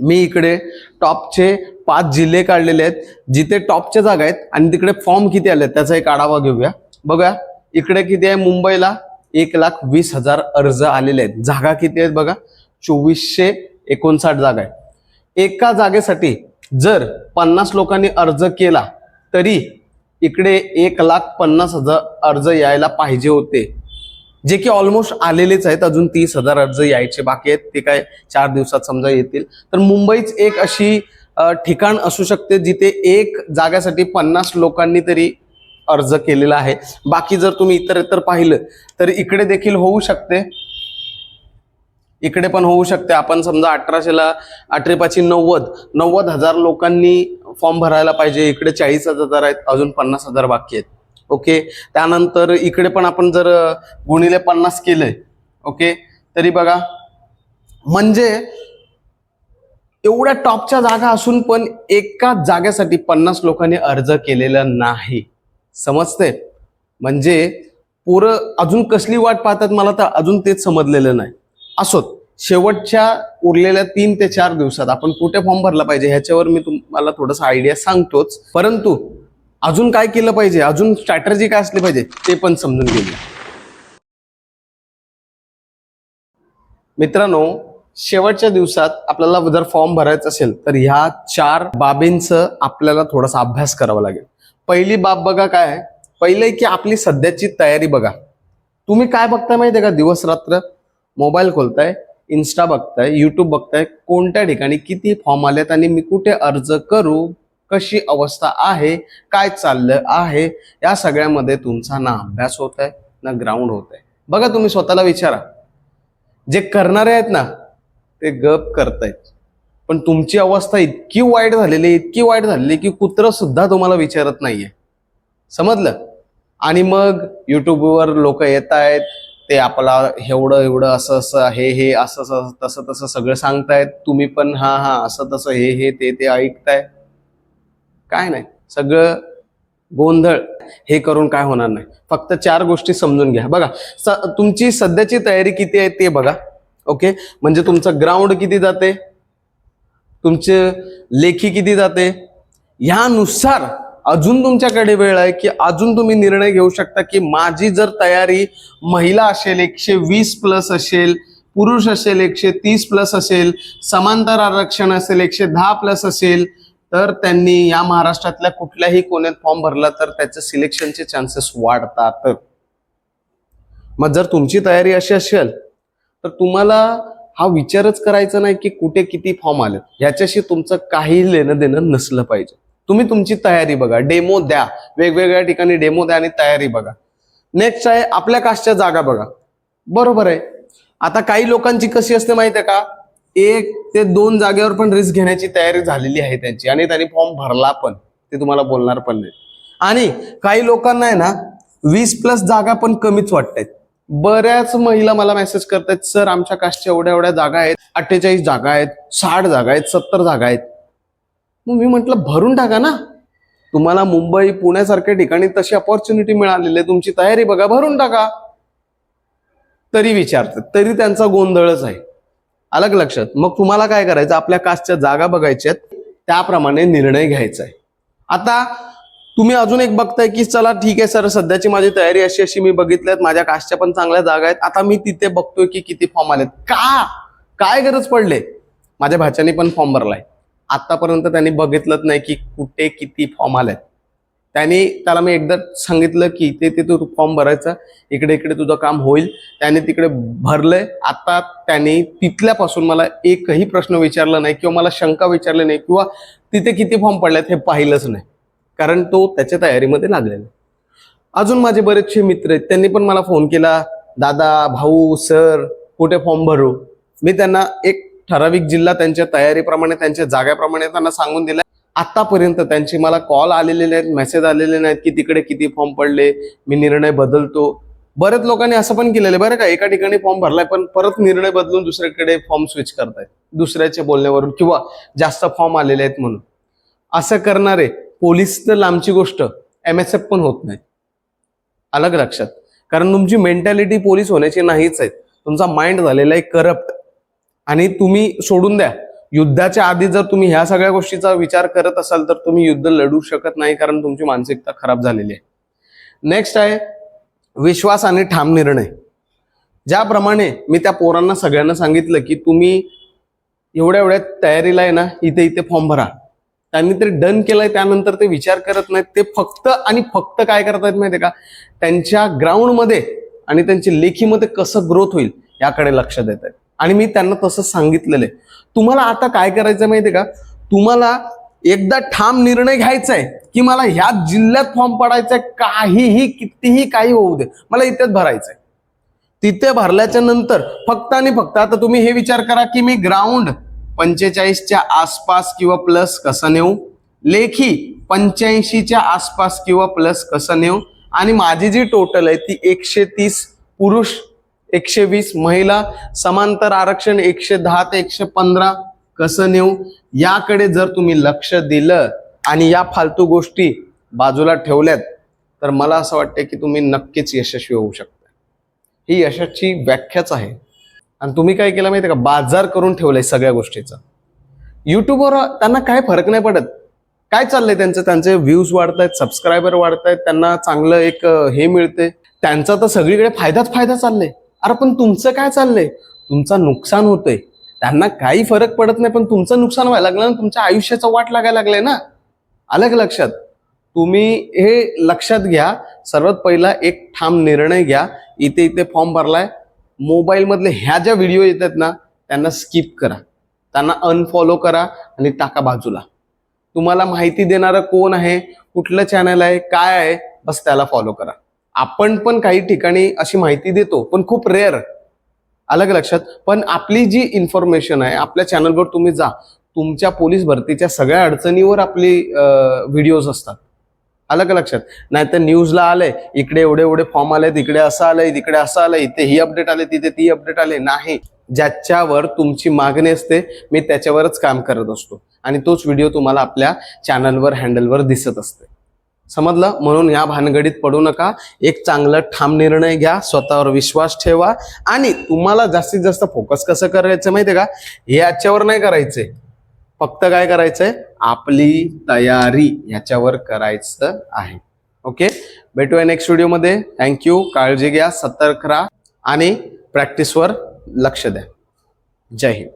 मी इकडे टॉपचे पाच जिल्हे काढलेले आहेत. जिथे टॉपच्या जागा आहेत आणि तिकडे फॉर्म किती आले आहेत त्याचा एक आढावा घेऊया. बघा इकडे किती आहे मुंबईला? एक लाख वीस हजार अर्ज आलेले आहेत. जागा किती आहेत बघा? चोवीसशे एकोणसाठ जागा आहे एका जागेसाठी जर पन्नास लोकांनी अर्ज केला तरी इकडे एक लाख पन्नास हजार अर्ज यायला पाहिजे होते. जे की ऑलमोस्ट आलेलेच आहेत. अजून तीस हजार अर्ज यायचे बाकी आहेत. ते काय चार दिवसात समजा येतील. तर मुंबईच एक अशी ठिकाण असू शकते जिथे एक जागासाठी पन्नास लोकांनी तरी अर्ज केलेला आहे. बाकी जर तुम्ही इतर इतर पाहिलं तर इकडे देखील होऊ शकते. इकडे पण होऊ शकते. आपण समजा अठराशेला अठरे पाचशे नव्वद नव्वद हजार लोकांनी फॉर्म भरायला पाहिजे. इकडे चाळीस हजार आहेत. अजून पन्नास हजार बाकी आहेत. ओके? त्यानंतर इकडे पण आपण जर गुणिले पन्नास केले ओके? तरी बघा. म्हणजे एवढ्या टॉपच्या जागा असून पण एका जागेसाठी पन्नास लोकांनी अर्ज केलेला नाही. समजते म्हणजे पोरं अजून कसली वाट पाहतात मला तर अजून तेच समजलेलं नाही. असोत शेवटच्या उरलेल्या तीन ते चार दिवसात आपण कुठे फॉर्म भरला पाहिजे ह्याच्यावर मी तुम्हाला थोडासा आयडिया सांगतोच. परंतु अजून काय केलं पाहिजे? अजून स्ट्रॅटर्जी काय असली पाहिजे? ते पण समजून घेऊया. मित्रांनो शेवटच्या दिवसात आपल्याला जर फॉर्म भरायचा असेल तर ह्या चार बाबींचं आपल्याला थोडासा अभ्यास करावा लागेल. पहिली बाब बघा काय पहिले की आपली सध्याची तयारी बघा. तुम्ही काय बघताय माहितीये का? दिवस रात्र. मोबाईल खोलताय इन्स्टा बघताय युट्यूब बघताय कोणत्या ठिकाणी किती फॉर्म आलेत आणि मी कुठे अर्ज करू? कशी अवस्था आहे काय चाललं आहे या सगळ्यामध्ये तुमचा ना अभ्यास होत आहे ना ग्राउंड होत आहे बघा तुम्ही स्वतःला विचारा. जे करणारे आहेत ना ते गप करतायत. पण तुमची अवस्था इतकी वाईट झालेली आहे, इतकी वाईट झालेली आहे की कुत्र सुद्धा तुम्हाला विचारत नाहीये. समजलं? आणि मग युट्यूबवर लोक येत आहेत ते आपला एवढं एवढं असं असं हे हे असं असं तसं तसं सगळं सांगतायत. तुम्ही पण हा हा असं तसं हे हे ते ते ऐकताय काय नाही. सगळं गोंधळ. हे करून काय होणार नाही. फक्त चार गोष्टी समजून घ्या. बघा स- तुमची सध्याची तयारी किती आहे ते बघा. ओके? म्हणजे तुमचं ग्राउंड किती जाते? तुमचे लेखी किती जाते? ह्यानुसार अजून तुमच्याकडे वेळ आहे की अजून तुम्ही निर्णय घेऊ शकता की माझी जर तयारी महिला असेल एकशे वीस प्लस असेल पुरुष असेल एकशे तीस प्लस असेल समांतर आरक्षण असेल एकशे दहा प्लस असेल तर त्यांनी या महाराष्ट्रातल्या कुठल्याही कोण्यात फॉर्म भरला तर त्याचे सिलेक्शनचे चान्सेस वाढतात. मग जर तुमची तयारी अशी असेल तर तुम्हाला हा विचारच करायचा नाही की कुठे किती फॉर्म आले ह्याच्याशी तुमचं काही लेणं देणं नसलं पाहिजे. तुम्ही तुमची तयारी बघा. डेमो द्या. वेगवेगळ्या ठिकाणी डेमो द्या आणि तयारी बघा. नेक्स्ट आहे आपल्या कास्टच्या जागा बघा. बरोबर आहे. आता काही लोकांची कशी असते माहिती आहे का? एक ते दोन जागेवर पण रिस्क घेण्याची तयारी झालेली आहे त्यांची. आणि त्यांनी फॉर्म भरला पण. ते तुम्हाला बोलणार पण नाही आणि काही लोकांना आहे ना वीस प्लस जागा पण कमीच वाटतायत. बऱ्याच महिला मला मेसेज करतायत सर आमच्या कास्टच्या एवढ्या एवढ्या जागा आहेत अठ्ठेचाळीस जागा आहेत साठ जागा आहेत सत्तर जागा आहेत. मग मी म्हटलं भरून टाका ना. तुम्हाला मुंबई पुण्यासारख्या ठिकाणी तशी अपॉर्च्युनिटी मिळालेली आहे. तुमची तयारी बघा भरून टाका. तरी विचारतात. तरी त्यांचा गोंधळच आहे. अलग लक्षात. मग तुम्हाला काय करायचं? आपल्या कास्टच्या जागा बघायच्या त्याप्रमाणे निर्णय घ्यायचा आहे. आता तुम्ही अजून एक बघताय की चला ठीक आहे सर सध्याची माझी तयारी अशी अशी मी बघितल्यात माझ्या कास्टच्या पण चांगल्या जागा आहेत. आता मी तिथे बघतोय की किती फॉर्म आलेत. का? काय गरज पडले? माझ्या भाच्याने पण फॉर्म भरलाय. आतापर्यंत त्यांनी बघितलंच नाही की कुठे किती फॉर्म आलेत. त्याने त्याला मी एकदा सांगितलं की ते ते तू फॉर्म भरायचा इकडे इकडे तुझं काम होईल. त्याने तिकडे भरलंय. आता त्याने तिथल्यापासून मला एकही प्रश्न विचारला नाही किंवा मला शंका विचारली नाही किंवा तिथे किती फॉर्म पडल्यात हे पाहिलंच नाही. कारण तो त्याच्या तयारीमध्ये लागलेला अजून माझे बरेचसे मित्र आहेत. त्यांनी पण मला फोन केला दादा भाऊ सर कुठे फॉर्म भरू? मी त्यांना एक ठराविक जिल्हा त्यांच्या तयारीप्रमाणे त्यांच्या जाग्याप्रमाणे त्यांना सांगून दिला. आतापर्यंत त्यांचे मला कॉल आलेले नाहीत मेसेज आलेले नाहीत की तिकडे किती फॉर्म पडले मी निर्णय बदलतो. बऱ्याच लोकांनी असं पण केलेलं आहे बरं का एका ठिकाणी फॉर्म भरलाय पण परत निर्णय बदलून दुसरीकडे फॉर्म स्विच करतायत दुसऱ्याच्या बोलण्यावरून किंवा जास्त फॉर्म आलेले आहेत म्हणून. असं करणारे पोलीस तर लांबची गोष्ट एम एस एफ पण होत नाही. अलग लक्षात. कारण तुमची मेंटॅलिटी पोलीस होण्याची नाहीच आहे. तुमचा माइंड झालेला आहे करप्ट आणि तुम्ही सोडून द्या. युद्धाच्या आधी जर तुम्ही ह्या सगळ्या गोष्टीचा विचार करत असाल तर तुम्ही युद्ध लढू शकत नाही कारण तुमची मानसिकता खराब झालेली आहे. नेक्स्ट आहे विश्वास आणि ठाम निर्णय. ज्याप्रमाणे मी त्या पोरांना सगळ्यांना सांगितलं की तुम्ही एवढ्या एवढ्या तयारीला आहे ना इथे इथे फॉर्म भरा. त्यांनी ते डन केलंय त्यानंतर ते विचार करत नाहीत. ते फक्त आणि फक्त काय करतायत माहितीये का? त्यांच्या ग्राउंडमध्ये आणि त्यांची लेखीमध्ये कसं ग्रोथ होईल याकडे लक्ष देत आहेत. आणि मी त्यांना तसं सांगितलेलं आहे. तुम्हाला आता काय करायचं माहितीये का? तुम्हाला एकदा ठाम निर्णय घ्यायचा आहे की मला ह्या जिल्ह्यात फॉर्म पडायचा आहे काहीही कितीही काही होऊ दे मला इथेच भरायचंय. तिथे भरल्याच्या नंतर फक्त आणि फक्त आता तुम्ही हे विचार करा की मी ग्राउंड पंचेचाळीसच्या आसपास किंवा प्लस कसं नेऊ? लेखी पंच्याऐंशीच्या आसपास किंवा प्लस कसं नेऊ? आणि माझी जी टोटल आहे ती एकशे तीस पुरुष एकशे वीस महिला समांतर आरक्षण एकशे दहा ते एकशे पंधरा कसं नेऊ? याकडे जर तुम्ही लक्ष दिलं आणि या फालतू गोष्टी बाजूला ठेवल्यात तर मला असं वाटतं की तुम्ही नक्कीच यशस्वी होऊ शकता. ही यशाची व्याख्याच आहे. आणि तुम्ही काय केलं माहिती का? बाजार करून ठेवलंय सगळ्या गोष्टीचा. युट्यूबवर त्यांना काय फरक नाही पडत. काय चाललंय त्यांचं? त्यांचे व्ह्यूज वाढतायत सबस्क्रायबर वाढतायत त्यांना चांगलं एक हे मिळते त्यांचा तर सगळीकडे फायदाच फायदा चाललाय. अरे पण तुमचं काय चाललंय? तुमचं नुकसान होतंय. त्यांना काही फरक पडत नाही पण तुमचं नुकसान व्हायला लागलं ना तुमच्या आयुष्याचा वाट लागायला लागलाय ना? आलं लक्षात? तुम्ही हे लक्षात घ्या. सर्वात पहिला एक ठाम निर्णय घ्या. इथे इथे फॉर्म भरलाय. मोबाईलमधले ह्या ज्या व्हिडिओ येतात ना त्यांना स्किप करा. त्यांना अनफॉलो करा आणि टाका बाजूला. तुम्हाला माहिती देणारं कोण आहे? कुठलं चॅनल आहे? काय आहे? बस त्याला फॉलो करा. आपण पण काही ठिकाणी अशी माहिती देतो पण खूप रेअर अलग लक्षात. पण आपली जी इन्फॉर्मेशन आहे आपल्या चॅनलवर तुम्ही जा. तुमच्या पोलीस भरतीच्या सगळ्या अडचणीवर आपली व्हिडिओज असतात. अलग लक्षात. नाहीतर न्यूजला आलंय इकडे एवढे एवढे फॉर्म आले तिकडे असं आलंय तिकडे असं आलंय इथे ही अपडेट आले तिथे ती अपडेट आले. नाही. ज्याच्यावर तुमची मागणी असते मी त्याच्यावरच काम करत असतो. आणि तोच व्हिडिओ तुम्हाला आपल्या चॅनलवर हँडलवर दिसत असते. समजलं? म्हणून या भानगडीत पडू नका. एक चांगलं ठाम निर्णय घ्या स्वतःवर विश्वास ठेवा. आणि तुम्हाला जास्तीत जास्त फोकस कसं करायचं माहितीये का? हे याच्यावर नाही करायचंय फक्त काय करायचंय? आपली तयारी याच्यावर करायचं आहे. ओके? भेटूया नेक्स्ट व्हिडिओमध्ये थँक्यू काळजी घ्या सतर्क राहा आणि प्रॅक्टिसवर लक्ष द्या. जय हिंद.